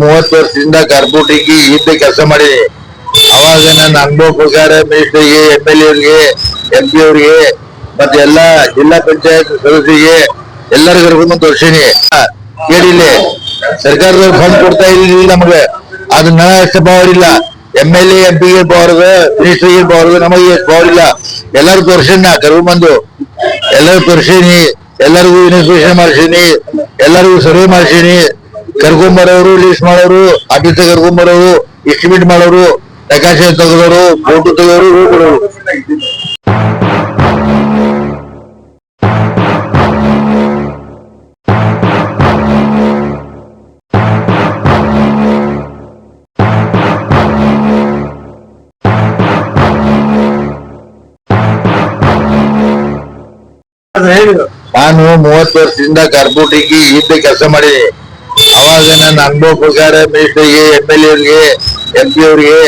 ಮೂವತ್ತು ವರ್ಷದಿಂದ ಕಾರ್ಪೊರೇಟಿಗೆ ಇದ್ದ ಕೆಲಸ ಮಾಡಿದೆ ಅವಾಗ ನನ್ನ ಅನುಭವ ಪ್ರಕಾರ ಮಿನಿಸ್ಟರ್ಗೆ ಎಂ ಎಲ್ ಎವ್ರಿಗೆ ಎಂ ಪಿ ಅವ್ರಿಗೆ, ಮತ್ತೆ ಎಲ್ಲಾ ಜಿಲ್ಲಾ ಪಂಚಾಯತ್ ಸದಸ್ಯರಿಗೆ ಎಲ್ಲರಿಗೂ ಕರ್ಕೊಂಡು ತೋರ್ಸೀನಿ ಕೇಳಿಲ್ಲ ಸರ್ಕಾರದವ್ರು ಫಂಡ್ ಕೊಡ್ತಾ ಇಲ್ಲ ನಮಗೆ. ಅದನ್ನ ಎಷ್ಟು ಪವರ್ ಇಲ್ಲ. ಎಂ ಎಲ್ ಎಂ ಪಿಗೆ ಪವರ್ ಮಿನಿಸ್ಟರ್ಗೆ ಪವರ್ ನಮಗೆ ಎಷ್ಟು ಪವರ್ ಇಲ್ಲ. ಎಲ್ಲರೂ ತೋರ್ಸೀನಿ ನಾ ಕರ್ಕೊಂಡು ಬಂದು. ಎಲ್ಲರೂ ತೋರ್ಸೀನಿ ಎಲ್ಲರಿಗೂ ಇನ್ವೆಸ್ಟಿಗೇಷನ್ ಮಾಡ್ಸೀನಿ ಎಲ್ಲರಿಗೂ ಸರ್ವೆ ಮಾಡ್ಸೀನಿ ಕರ್ಕೊಂಬರೋರು ಲೀಸ್ಟ್ ಮಾಡೋರು ಆಫೀಸ್ ಕರ್ಕೊಂಬರೋರು ಎಸ್ಟಿಮೇಟ್ ಮಾಡೋರು ನಕಾಶೆ ತೆಗೆದವರು ಫೋಟೋ ತೆಗೆದವರು ಹೂ ಕೊಡೋರು. ನಾನು ಮೂವತ್ತು ವರ್ಷದಿಂದ ಕಾರ್ಪೊರೇಟಿಗೆ ಇದ್ದ ಕೆಲಸ ಮಾಡಿದೆ ಅವಾಗ ನನ್ನ ಅನುಭವ ಪ್ರಕಾರ ಮಿನಿಸ್ಟರ್ಗೆ ಎಂ ಎಲ್ ಎವ್ರಿಗೆ ಎಂ ಪಿ ಅವ್ರಿಗೆ,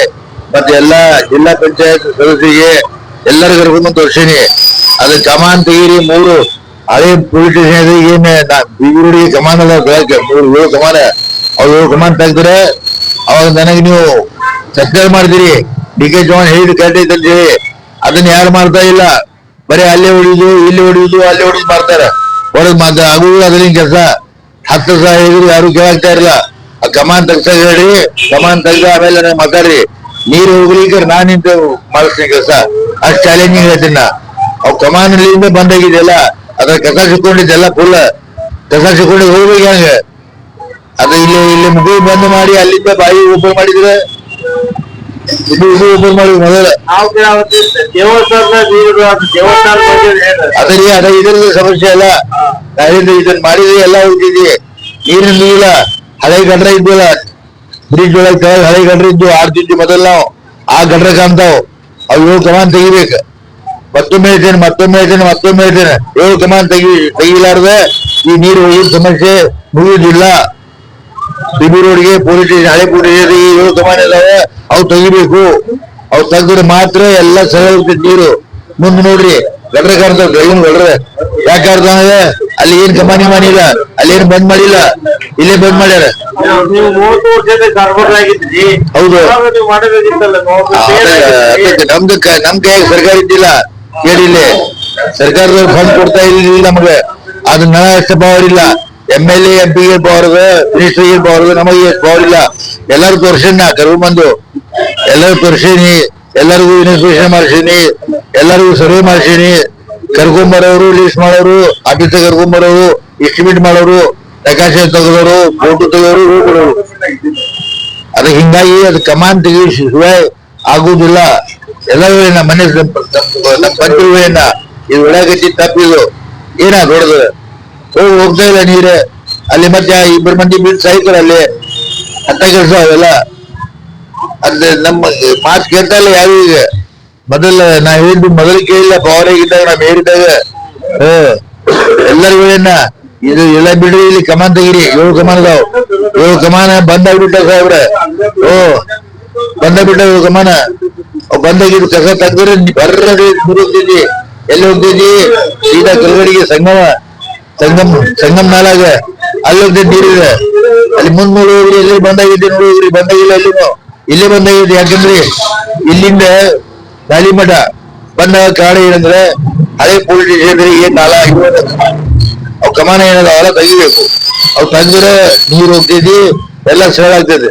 ಮತ್ತೆ ಎಲ್ಲಾ ಜಿಲ್ಲಾ ಪಂಚಾಯತ್ ಸದಸ್ಯರಿಗೆ ಎಲ್ಲರಿಗೂ ಕರ್ಕೊಂಡು ತೋರ್ಸೀನಿ ಅದು ಕಮಾನ್ ತೆಗೀರಿ, ಮೂರು ಹಳೆ ಪೊಲೀಸ್ ಸ್ಟೇಷನ್ ಏನ್ ಬೀಗುಡಿಗೆ ಕಮಾನ್ ಅದ ಮೂರು ಏಳು ಕಮಾನ, ಅವ್ರು ಏಳು ಕಮಾನ್ ತೆಗ್ದ್ರೆ ಅವಾಗ ನನಗೆ ನೀವು ಸಸ್ಪೆಂಡ್ ಮಾಡಿದಿರಿ ಡಿ ಕೆ ಚೌಹಾಣ್ ಹೇಳಿದ್ ಕರೆಕ್ಟ್ ಅಂತ ಹೇಳಿ. ಅದನ್ನ ಯಾರು ಮಾಡ್ತಾ ಇಲ್ಲ? ಬರೀ ಅಲ್ಲೇ ಹೊಡಿಯುದು, ಇಲ್ಲಿ ಹೊಡಿಯುದು, ಅಲ್ಲೇ ಹೊಡಿಯುದು ಮಾಡ್ತಾರೆ. ಹೊಡೆದ್ ಮಾತ್ರ. ಆಗುದು ಅದ್ರಿಂದ ಕೆಲಸ. ಹತ್ತು ಸಾವಿರ ಹೇಳಿದ್ರು ಯಾರು ಕೇಳಾಗ್ತಾ ಇರಲ್ಲ ಆ ಕಮಾನ್ ತೆಗ್ಸ ಹೇಳಿ ಕಮಾನ್ ತೆಗ್ದ ಆಮೇಲೆ ನನಗೆ ಮಾತಾಡ್ರಿ ನೀರು ಹೋಗ್ಲಿಕ್ಕೆ ನಾನ್ ನಿಂತು ಮಾಡಿಸ್ತೀನಿ ಕೆಲಸ. ಅಷ್ಟು ಚಾಲೆಂಜಿಂಗ್ ಹೇಳ್ತೀನಿ ನಾ. ಅವ್ ಕಮಾನ್ ಇಲ್ಲಿಂದ ಬಂದಾಗಿದೆಯಲ್ಲ ಅದ್ರ ಕಸ ಸಿಕ್ಕೊಂಡಿದ್ದೆಲ್ಲ ಫುಲ್ ಕಸ ಸಿಕ್ಕೊಂಡು ಹೋಗ್ಬೇಕು ಹಂಗ ಅದು ಇಲ್ಲಿ ಇಲ್ಲಿ ಮುಗಿ ಬಂದ್ ಮಾಡಿ ಅಲ್ಲಿಂದ ಬಾಯಿ ಓಪನ್ ಮಾಡಿದ್ರೆ ಇದು ಇದು ಓಪನ್ ಮಾಡಿ ಮೊದಲ. ಅದೇ ಅದು ಇದ್ರದ್ದು ಸಮಸ್ಯೆ ಅಲ್ಲ. ನಾವಿಂದ ಇದನ್ನ ಮಾಡಿದ್ವಿ, ಎಲ್ಲ ಹೋಗಿದ್ವಿ. ಇಲ್ಲ ಹಳೆ ಗಂಡ್ರ ಇದ್ವಲ್ಲ ಬ್ರಿಡ್ಜ್ ಒಳಗೆ ಕೆಳಗೆ ಹಳೆ ಗಡ್ರ ಇದ್ವು ಆಡ್ತಿದ್ವಿ ಮೊದಲು ನಾವು, ಆ ಗಂಡ್ರ ಕಾಣ್ತಾವ್ ಅವು ಏಳು ಕಮಾನ್ ತೆಗಿಬೇಕು. ಮತ್ತೊಮ್ಮೆ ಹೇಳ್ತೇನೆ ಮತ್ತೊಮ್ಮೆ ಹೇಳ್ತೇನೆ ಮತ್ತೊಮ್ಮೆ ಹೇಳ್ತೇನೆ. ಏಳು ಕಮಾನ್ ತೆಗಿ, ತೆಗಿಲಾರ್ದೆ ಈ ನೀರು ಹೋಗಿದ ಸಮಸ್ಯೆ ಮುಗಿಯುವುದಿಲ್ಲ ಸಿಬಿ ರೋಡ್ಗೆ ಪೊಲೀಸ್ ಸ್ಟೇಷನ್, ಹಳೆ ಪೊಲೀಸ್ ಸ್ಟೇಷನ್ ಏಳು ಕಮಾನ್ ಇದಾವೆ, ಅವು ತೆಗಿಬೇಕು. ಅವು ತೆಗೆದ್ರೆ ಮಾತ್ರ ಎಲ್ಲ ಸರಿ ಹೋಗ್ತೈತಿ ನೀರು. ಮುಂದೆ ನೋಡ್ರಿ, ಗಡ್ರ ಕಾಣ್ತಾವ್ ಗಡ್ರೆ. ಯಾಕೆ ಕಾಣ್ತಾವೆ ಅಲ್ಲಿ ಏನ್ ಕಮಾನಿ ಮಾಡಿಲ್ಲ? ಅಲ್ಲಿ ಏನ್ ಬಂದ್ ಮಾಡಿಲ್ಲ? ಇಲ್ಲೇ ಬಂದ್ ಮಾಡ್ಯಾರ? ನೀವು ಮೂವತ್ತು ವರ್ಷದ ಹೌದು. ನಮ್ದು ಕ- ನಮ್ ಕೈಯಾಗ ಸರ್ಕಾರ ಇದ್ದಿಲ್ಲ. ಕೇಳಿಲ್ಲ ಸರ್ಕಾರದವ್ರು ಫಂಡ್ ಕೊಡ್ತಾ ಇಲ್ಲ ಅದು ಅದನ್ನ ಎಷ್ಟು ಪವರ್ ಇಲ್ಲ. ಎಂ ಎಲ್ ಎಂ ಪಿಗೆ ಪವರ್ ಮಿನಿಸ್ಟರ್ ಪವರ್ ನಮಗೆ ಎಷ್ಟು ಪವರ್ ಇಲ್ಲ. ಎಲ್ಲರೂ ತೋರಿಸಿನ ನಾ ಕರ್ಕೊಂಡ್ ಬಂದು. ಎಲ್ಲರೂ ತೋರ್ಸೀನಿ ಎಲ್ಲರಿಗೂ ಇನ್ವೆಸ್ಟಿಗೇಷನ್ ಮಾಡ್ಸೀನಿ ಎಲ್ಲರಿಗೂ ಸರ್ವೆ ಮಾಡ್ಸೀನಿ. ಕರ್ಕೊಂಬರೋರು ಲೀಸ್ಟ್ ಮಾಡೋರು ಆಫೀಸ್ ಕರ್ಕೊಂಬರೋರು ಎಸ್ಟಿಮೇಟ್ ಮಾಡೋರು ಪ್ರಕಾಶ ತೆಗೆದವರು ಫೋಟೋ ತೆಗೆದವರು ಕೊಡೋರು ಅದು ಹಿಂಗಾಗಿ ಅದು ಕಮಾನ್ ತೆಗಿಸುವ ಆಗುದಿಲ್ಲ ಎಲ್ಲರೂ ಏನ ಮನೆ ಪಂಚವೇನ ಇದು ಒಳಗಟ್ಟಿ ತಪ್ಪಿದು ಏನ ದೊಡ್ಡದು. ಹೋಗಿ ಹೋಗ್ತಾ ಇಲ್ಲ ನೀರು. ಅಲ್ಲಿ ಮತ್ತೆ ಇಬ್ಬರು ಮಂದಿ ಬಿಟ್ಟು ಸಾಯ್ತಾರೆ ಅಲ್ಲಿ. ಅಂತ ಕೆಲಸ ಅವೆಲ್ಲ. ಅಂದ್ರೆ ನಮ್ಮ ಮಾತು ಕೇಳ್ತಾ ಇಲ್ಲ ಯಾರು ಈಗ. ಮೊದಲ ನಾ ಹೇಳಿದ್ದು ಮೊದಲು ಕೇಳಿಲ್ಲ ಪವರ್ ಆಗಿದ್ದಾಗ ನಾ ಹೇರಿದಾಗ ಹ. ಎಲ್ಲರಿಗೂ ಏನ ಇದು ಎಲ್ಲ ಬಿಡ್ರಿ ಇಲ್ಲಿ ಕಮಾನ್ ತೆಗಿರಿ, ಏಳು ಕಮಾನ್ ಅದಾವ್. ಏಳು ಕಮಾನ ಬಂದಾಗ್ಬಿಟ್ಟ ಸಾಹೇಬ್ರ. ಓ ಬಂದಾಗ್ಬಿಟ್ಟ ಏಳು ಕಮಾನ. ಬಂದಾಗಿದ್ದು ಕಸ ತೆಗ್ದ್ರೆ ಬರ್ರ ಹೋಗ್ತಿದ್ದಿ. ಎಲ್ಲಿ ಹೋಗ್ತಿದ್ದಿ? ಸೀದಾ ಕಲ್ಗಡಿಗೆ ಸಂಗಮ, ಸಂಗಮ್ ಸಂಗಮ್ ನಾಲಾಗ. ಅಲ್ಲಿ ಹೋಗ್ತಿದ್ ನೀರಿದೆ ಅಲ್ಲಿ ಮುಂದ್ ನೋಡಿ ಹೋಗ್ರಿ, ಎಲ್ಲಿ ಬಂದಾಗಿದ್ದೆ ನೋಡಿ ಬಂದಾಗಿಲ್ಲ ಅಲ್ಲಿ ಇಲ್ಲೇ ಬಂದಾಗಿದ್ದೆ ಯಾಕಂದ್ರಿ ಇಲ್ಲಿಂದ ಗಾಳಿಮಠ ಬಂದಾಗ ಕಾರಣ ಏನಂದ್ರೆ ಹಳೆ ಪೊಲೀಸ್ ಹೇಳಿದ್ರೆ ಏನ್ ನಾಲ ಆಗಿರೋದಲ್ಲ ಅವ್ ಕಮಾನ ಏನದ ಅವೆಲ್ಲ ತೆಗಿಬೇಕು ಅವ್ ತಂದ್ರೆ ನೀರು ಹೋಗ್ತೈತಿ ಎಲ್ಲ ಸರಳ ಆಗ್ತೈತಿ